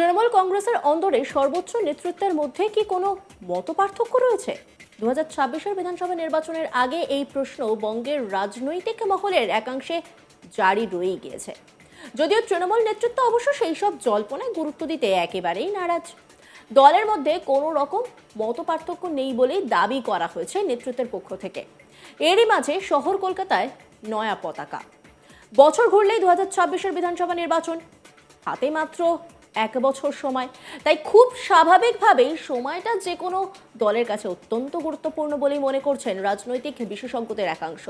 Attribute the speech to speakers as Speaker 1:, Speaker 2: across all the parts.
Speaker 1: তৃণমূল কংগ্রেসের অন্দরে সর্বোচ্চ নেতৃত্বের মধ্যে কি কোনো মত পার্থক্য রয়েছে? দু হাজার বিধানসভা নির্বাচনের আগে এই প্রশ্ন বঙ্গের রাজনৈতিক মহলের একাংশে জারি রয়ে গিয়েছে। যদিও তৃণমূল নেতৃত্ব অবশ্য সেই সব জল্পনায় গুরুত্ব দিতে একেবারেই নারাজ। দলের মধ্যে কোনো রকম মত পার্থক্য নেই বলেই দাবি করা হয়েছে নেতৃত্বের পক্ষ থেকে। এরই মাঝে শহর কলকাতায় নয়া পতাকা। বছর ঘুরলেই দু হাজার বিধানসভা নির্বাচন। হাতে মাত্র এক বছর সময়। তাই খুব স্বাভাবিকভাবেই সময়টা যে কোনো দলের কাছে অত্যন্ত গুরুত্বপূর্ণ বলেই মনে করছেন রাজনৈতিক বিশেষজ্ঞদের একাংশ।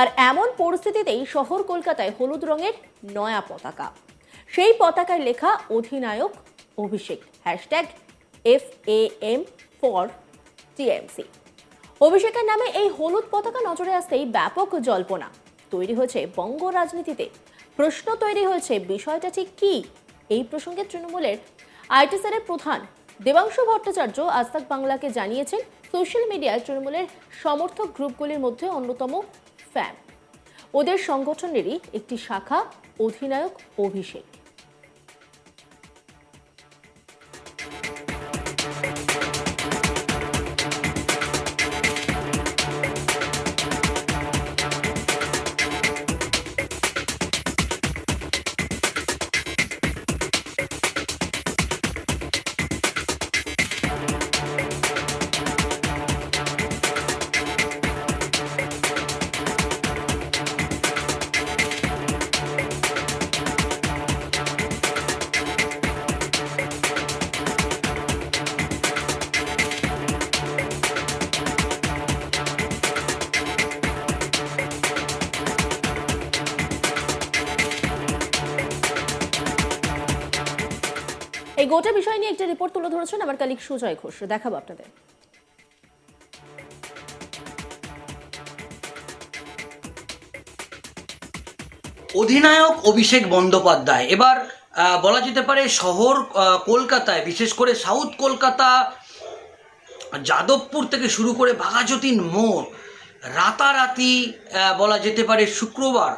Speaker 1: আর এমন পরিস্থিতিতেই শহর কলকাতায় হলুদ রঙের নয়া পতাকা। সেই পতাকায় লেখা অধিনায়ক Abhishek, hashtag F A M for TMC অভিষেকের নামে এই হলুদ পতাকা নজরে আসতেই ব্যাপক জল্পনা তৈরি হয়েছে বঙ্গ রাজনীতিতে। প্রশ্ন তৈরি হয়েছে, বিষয়টা ঠিক কি? এই প্রসঙ্গে তৃণমূলের আইটিসারের প্রধান দেবাংশু ভট্টাচার্য আস্তাক বাংলাকে জানিয়েছেন, সোশ্যাল মিডিয়ায় তৃণমূলের সমর্থক গ্রুপগুলির মধ্যে অন্যতম ফ্যান। ওদের সংগঠনেরই একটি শাখা, অধিনায়ক অভিষেক। এই গোটা বিষয় নিয়ে একটি রিপোর্ট তুলে ধরেছেন আমার কালিক সুজয় ঘোষ। দেখাবো আপনাদের।
Speaker 2: অধিনায়ক অভিষেক বন্দ্যোপাধ্যায়, এবার বলা যেতে পারে শহর কলকাতায়, বিশেষ করে সাউথ কলকাতা, যাদবপুর থেকে শুরু করে বাঘাযতীন মোড়, রাতারাতি বলা যেতে পারে শুক্রবার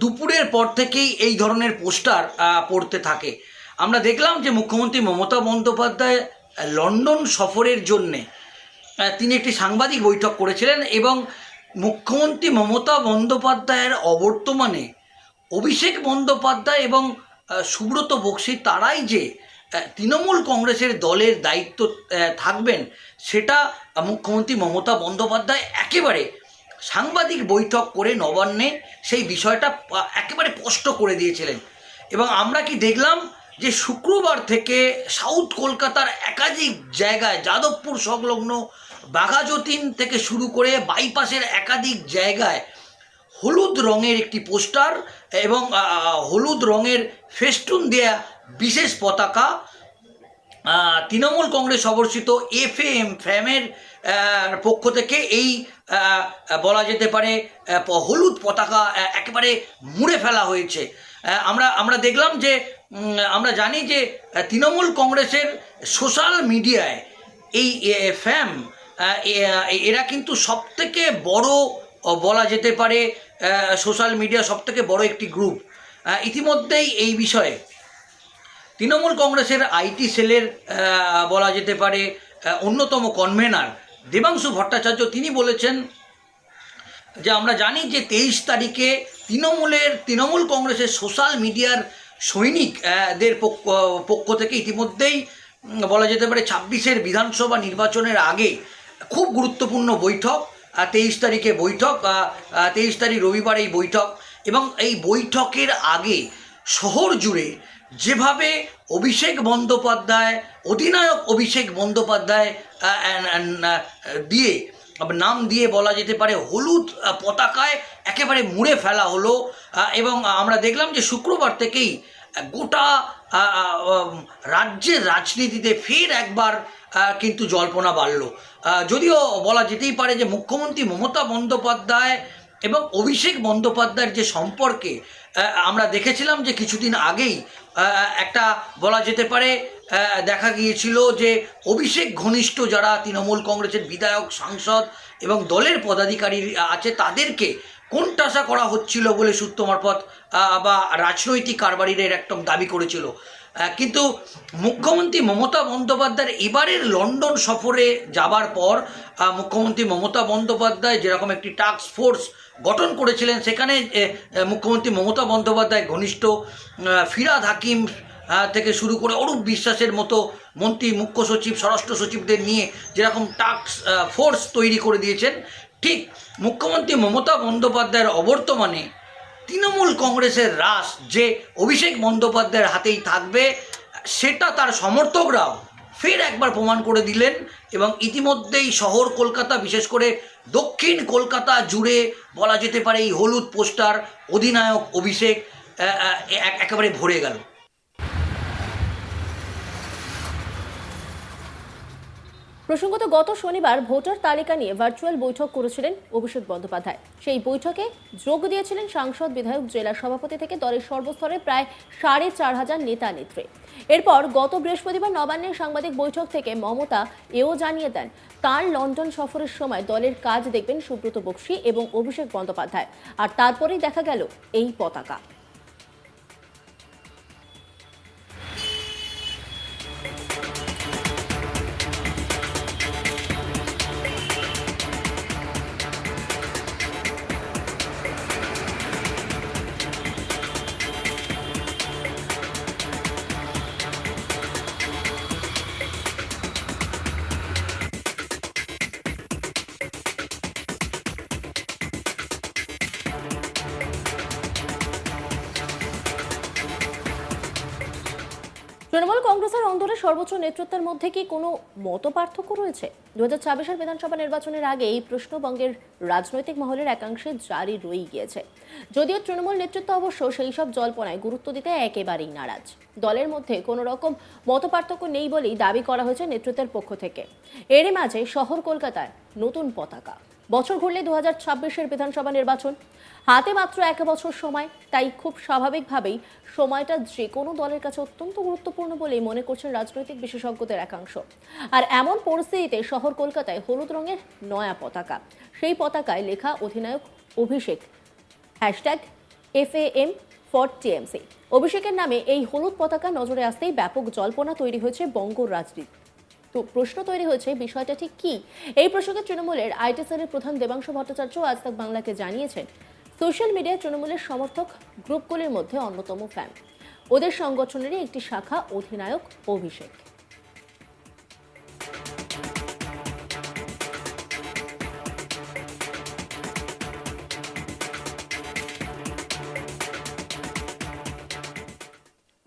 Speaker 2: দুপুরের পর থেকেই এই ধরনের পোস্টার পড়তে থাকে। আমরা দেখলাম যে মুখ্যমন্ত্রী মমতা বন্দ্যোপাধ্যায় লন্ডন সফরের জন্যে তিনি একটি সাংবাদিক বৈঠক করেছিলেন এবং মুখ্যমন্ত্রী মমতা বন্দ্যোপাধ্যায়ের অবর্তমানে অভিষেক বন্দ্যোপাধ্যায় এবং সুব্রত বক্সি তারাই যে তৃণমূল কংগ্রেসের দলের দায়িত্ব থাকবেন, সেটা মুখ্যমন্ত্রী মমতা বন্দ্যোপাধ্যায় একেবারে সাংবাদিক বৈঠক করে নবান্নে সেই বিষয়টা একেবারে স্পষ্ট করে দিয়েছিলেন। এবং আমরা কি দেখলাম যে শুক্রবার থেকে সাউথ কলকাতার একাধিক জায়গায় যাদবপুর সংলগ্ন বাঘাযতীন থেকে শুরু করে বাইপাসের একাধিক জায়গায় হলুদ রঙের একটি পোস্টার এবং হলুদ রঙের ফেস্টুন দেয়া বিশেষ পতাকা তৃণমূল কংগ্রেস অবস্থিত এফ এম ফ্যামের পক্ষ থেকে এই বলা যেতে পারে হলুদ পতাকা একেবারে মুড়ে ফেলা হয়েছে। আমরা আমরা দেখলাম যে আমরা জানি যে তৃণমূল কংগ্রেসের সোশ্যাল মিডিয়ায় এই ফ্যাম এরা কিন্তু সবথেকে বড় বলা যেতে পারে সোশ্যাল মিডিয়া সবথেকে বড় একটি গ্রুপ। ইতিমধ্যেই এই বিষয়ে তৃণমূল কংগ্রেসের আইটি সেলের বলা যেতে পারে অন্যতম কনভেনার দেবাংশু ভট্টাচার্য, তিনি বলেছেন যে, আমরা জানি যে তেইশ তারিখে তৃণমূলের, তৃণমূল কংগ্রেসের সোশ্যাল মিডিয়ার সৈনিক দের পক্ষ পক্ষ থেকে ইতিমধ্যেই বলা যেতে পারে ছাব্বিশের বিধানসভা নির্বাচনের আগে খুব গুরুত্বপূর্ণ বৈঠক তেইশ তারিখে বৈঠক তেইশ তারিখ রবিবার এই বৈঠক এবং এই বৈঠকের আগে শহর জুড়ে যেভাবে অভিষেক বন্দ্যোপাধ্যায়, অধিনায়ক অভিষেক বন্দ্যোপাধ্যায় দিয়ে, নাম দিয়ে বলা যেতে পারে হলুদ পতাকায় একেবারে মুড়ে ফেলা হলো এবং আমরা দেখলাম যে শুক্রবার থেকেই গোটা রাজ্যের রাজনীতিতে ফের একবার কিন্তু জল্পনা বাড়ল। যদিও বলা যেতেই পারে যে মুখ্যমন্ত্রী মমতা বন্দ্যোপাধ্যায় এবং অভিষেক বন্দ্যোপাধ্যায়ের যে সম্পর্কে আমরা দেখেছিলাম যে কিছুদিন আগেই একটা বলা যেতে পারে দেখা গিয়েছিল যে অভিষেক ঘনিষ্ঠ যারা তৃণমূল কংগ্রেসের বিধায়ক, সাংসদ এবং দলের পদাধিকারী আছে তাদেরকে কোণঠাসা করা হচ্ছিল বলে সূত্র মারফত বা রাজনৈতিক কারবারিরা এর একদম দাবি করেছিল? কিন্তু মুখ্যমন্ত্রী মমতা বন্দ্যোপাধ্যায়ের এবারের লন্ডন সফরে যাবার পর মুখ্যমন্ত্রী মমতা বন্দ্যোপাধ্যায় যেরকম একটি টাস্ক ফোর্স গঠন করেছিলেন, সেখানে মুখ্যমন্ত্রী মমতা বন্দ্যোপাধ্যায় ঘনিষ্ঠ ফিরাদ হাকিম থেকে শুরু করে অরূপ বিশ্বাসের মতো মন্ত্রী, মুখ্য সচিব, স্বরাষ্ট্র সচিবদের নিয়ে যেরকম টাস্ক ফোর্স তৈরি করে দিয়েছেন ঠিক মুখ্যমন্ত্রী মমতা বন্দ্যোপাধ্যায়ের অবর্তমানে তৃণমূল কংগ্রেসের রাস যে অভিষেক বন্দ্যোপাধ্যায়ের হাতেই থাকবে, সেটা তার সমর্থকরাও ফের একবার প্রমাণ করে দিলেন এবং ইতিমধ্যেই শহর কলকাতা, বিশেষ করে দক্ষিণ কলকাতা জুড়ে বলা যেতে পারে এই হলুদ পোস্টার অধিনায়ক অভিষেক একেবারে ভরে গেল।
Speaker 1: প্রসঙ্গত, গত শনিবার ভোটার তালিকা নিয়ে ভার্চুয়াল বৈঠক করেছিলেন অভিষেক বন্দ্যোপাধ্যায়। সেই বৈঠকে যোগ দিয়েছিলেন সাংসদ বিধায়ক, জেলা সভাপতি থেকে দলের সর্বস্তরের প্রায় সাড়ে চার হাজার নেতা নেত্রী। এরপর গত বৃহস্পতিবার নবান্নের সাংবাদিক বৈঠক থেকে মমতা এও জানিয়ে দেন তার লন্ডন সফরের সময় দলের কাজ দেখবেন সুব্রত বক্সী এবং অভিষেক বন্দ্যোপাধ্যায়। আর তারপরেই দেখা গেল এই পতাকা। কংগ্রেসের অন্দরে সর্বোচ্চ নেতৃত্বের মধ্যে কি কোনো মত পার্থক্য রয়েছে? দু হাজার ছাব্বিশের বিধানসভা নির্বাচনের আগে এই প্রশ্নবঙ্গের রাজনৈতিক মহলের একাংশে জারি রয়ে গিয়েছে। যদিও তৃণমূল নেতৃত্ব অবশ্য সেই সব জল্পনায় গুরুত্ব দিতে একেবারেই নারাজ। দলের মধ্যে কোনো রকম মত পার্থক্য নেই বলেই দাবি করা হয়েছে নেতৃত্বের পক্ষ থেকে। এরই মাঝে শহর কলকাতায় নতুন পতাকা। বছর ঘুরলে দু হাজার ছাব্বিশের বিধানসভা নির্বাচন। হাতে মাত্র এক বছর সময়, তাই খুব স্বাভাবিকভাবেই সময়টা যে কোনো দলের কাছে অত্যন্ত গুরুত্বপূর্ণ বলেই মনে করছেন রাজনৈতিক বিশেষজ্ঞদের একাংশ। আর এমন পরিস্থিতিতে শহর কলকাতায় হলুদ রঙের নয়া পতাকা। সেই পতাকায় লেখা অধিনায়ক Abhishek. Hashtag F A M for TMC অভিষেকের নামে এই হলুদ পতাকা নজরে আসতেই ব্যাপক জল্পনা তৈরি হয়েছে বঙ্গ রাজনীতি তো প্রশ্ন তৈরি হয়েছে, বিষয়টা ঠিক কি? এই প্রসঙ্গে তৃণমূলের আইটি সেলের প্রধান দেবাংশ ভট্টাচার্য আজ তাক বাংলাকে জানিয়েছেন, সোশ্যাল মিডিয়ায় তৃণমূলের সমর্থক গ্রুপগুলির মধ্যে অন্যতম ফ্যান। ওদের সংগঠনেরই একটি শাখা অধিনায়ক অভিষেক।